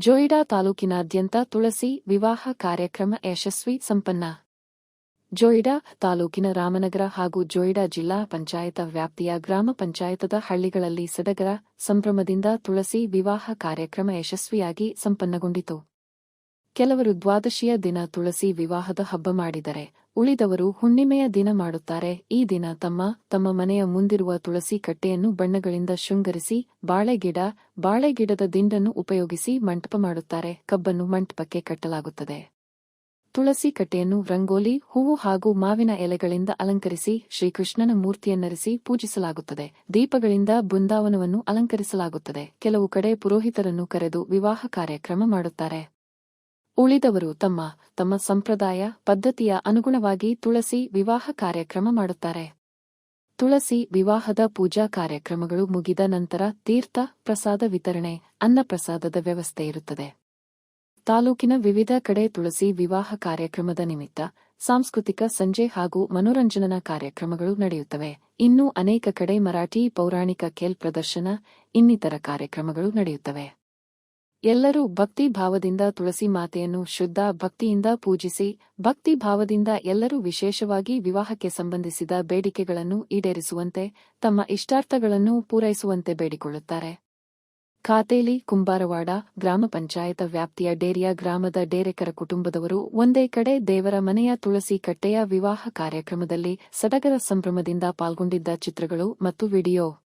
ಜೋಯಿಡಾ ತಾಲೂಕಿನಾದ್ಯಂತ ತುಳಸಿ ವಿವಾಹ ಕಾರ್ಯಕ್ರಮ ಯಶಸ್ವಿ ಸಂಪನ್ನ. ಜೋಯಿಡಾ ತಾಲೂಕಿನ ರಾಮನಗರ ಹಾಗೂ ಜೋಯಿಡಾ ಜಿಲ್ಲಾ ಪಂಚಾಯತ ವ್ಯಾಪ್ತಿಯ ಗ್ರಾಮ ಪಂಚಾಯತದ ಹಳ್ಳಿಗಳಲ್ಲಿ ಸಡಗರ ಸಂಭ್ರಮದಿಂದ ತುಳಸಿ ವಿವಾಹ ಕಾರ್ಯಕ್ರಮ ಯಶಸ್ವಿಯಾಗಿ ಸಂಪನ್ನಗೊಂಡಿತು. ಕೆಲವರು ದ್ವಾದಶಿಯ ದಿನ ತುಳಸಿ ವಿವಾಹದ ಹಬ್ಬ ಮಾಡಿದರೆ, ಉಳಿದವರು ಹುಣ್ಣಿಮೆಯ ದಿನ ಮಾಡುತ್ತಾರೆ. ಈ ದಿನ ತಮ್ಮ ತಮ್ಮ ಮನೆಯ ಮುಂದಿರುವ ತುಳಸಿ ಕಟ್ಟೆಯನ್ನು ಬಣ್ಣಗಳಿಂದ ಶೃಂಗರಿಸಿ, ಬಾಳೆಗಿಡ, ಬಾಳೆಗಿಡದ ದಿಂಡನ್ನು ಉಪಯೋಗಿಸಿ ಮಂಟಪ ಮಾಡುತ್ತಾರೆ. ಕಬ್ಬನ್ನು ಮಂಟಪಕ್ಕೆ ಕಟ್ಟಲಾಗುತ್ತದೆ. ತುಳಸಿ ಕಟ್ಟೆಯನ್ನು ರಂಗೋಲಿ, ಹೂವು ಹಾಗೂ ಮಾವಿನ ಎಲೆಗಳಿಂದ ಅಲಂಕರಿಸಿ, ಶ್ರೀಕೃಷ್ಣನ ಮೂರ್ತಿಯನ್ನರಿಸಿ ಪೂಜಿಸಲಾಗುತ್ತದೆ. ದೀಪಗಳಿಂದ ಬೃಂದಾವನವನ್ನು ಅಲಂಕರಿಸಲಾಗುತ್ತದೆ. ಕೆಲವು ಕಡೆ ಪುರೋಹಿತರನ್ನು ಕರೆದು ವಿವಾಹ ಕಾರ್ಯಕ್ರಮ ಮಾಡುತ್ತಾರೆ. ಉಳಿದವರು ತಮ್ಮ ತಮ್ಮ ಸಂಪ್ರದಾಯ, ಪದ್ಧತಿಯ ಅನುಗುಣವಾಗಿ ತುಳಸಿ ವಿವಾಹ ಕಾರ್ಯಕ್ರಮ ಮಾಡುತ್ತಾರೆ. ತುಳಸಿ ವಿವಾಹದ ಪೂಜಾ ಕಾರ್ಯಕ್ರಮಗಳು ಮುಗಿದ ನಂತರ ತೀರ್ಥ, ಪ್ರಸಾದ ವಿತರಣೆ, ಅನ್ನಪ್ರಸಾದದ ವ್ಯವಸ್ಥೆ ಇರುತ್ತದೆ. ತಾಲೂಕಿನ ವಿವಿಧ ಕಡೆ ತುಳಸಿ ವಿವಾಹ ಕಾರ್ಯಕ್ರಮದ ನಿಮಿತ್ತ ಸಾಂಸ್ಕೃತಿಕ ಸಂಜೆ ಹಾಗೂ ಮನೋರಂಜನಾ ಕಾರ್ಯಕ್ರಮಗಳು ನಡೆಯುತ್ತವೆ. ಇನ್ನೂ ಅನೇಕ ಕಡೆ ಮರಾಠಿ ಪೌರಾಣಿಕ ಖೇಲ್ ಪ್ರದರ್ಶನ, ಇನ್ನಿತರ ಕಾರ್ಯಕ್ರಮಗಳು ನಡೆಯುತ್ತವೆ. ಎಲ್ಲರೂ ಭಕ್ತಿ ಭಾವದಿಂದ ತುಳಸಿ ಮಾತೆಯನ್ನು ಶುದ್ಧ ಭಕ್ತಿಯಿಂದ ಪೂಜಿಸಿ ಭಕ್ತಿ ಭಾವದಿಂದ ಎಲ್ಲರೂ ವಿಶೇಷವಾಗಿ ವಿವಾಹಕ್ಕೆ ಸಂಬಂಧಿಸಿದ ಬೇಡಿಕೆಗಳನ್ನು ಈಡೇರಿಸುವಂತೆ, ತಮ್ಮ ಇಷ್ಟಾರ್ಥಗಳನ್ನು ಪೂರೈಸುವಂತೆ ಬೇಡಿಕೊಳ್ಳುತ್ತಾರೆ. ಖಾತೇಲಿ ಕುಂಬಾರವಾಡ ಗ್ರಾಮ ಪಂಚಾಯತ ವ್ಯಾಪ್ತಿಯ ಡೇರಿಯ ಗ್ರಾಮದ ಡೇರೆಕರ ಕುಟುಂಬದವರು ಒಂದೇ ಕಡೆ ದೇವರ ಮನೆಯ ತುಳಸಿ ಕಟ್ಟೆಯ ವಿವಾಹ ಕಾರ್ಯಕ್ರಮದಲ್ಲಿ ಸಡಗರ ಸಂಭ್ರಮದಿಂದ ಪಾಲ್ಗೊಂಡಿದ್ದ ಚಿತ್ರಗಳು ಮತ್ತು ವಿಡಿಯೋ.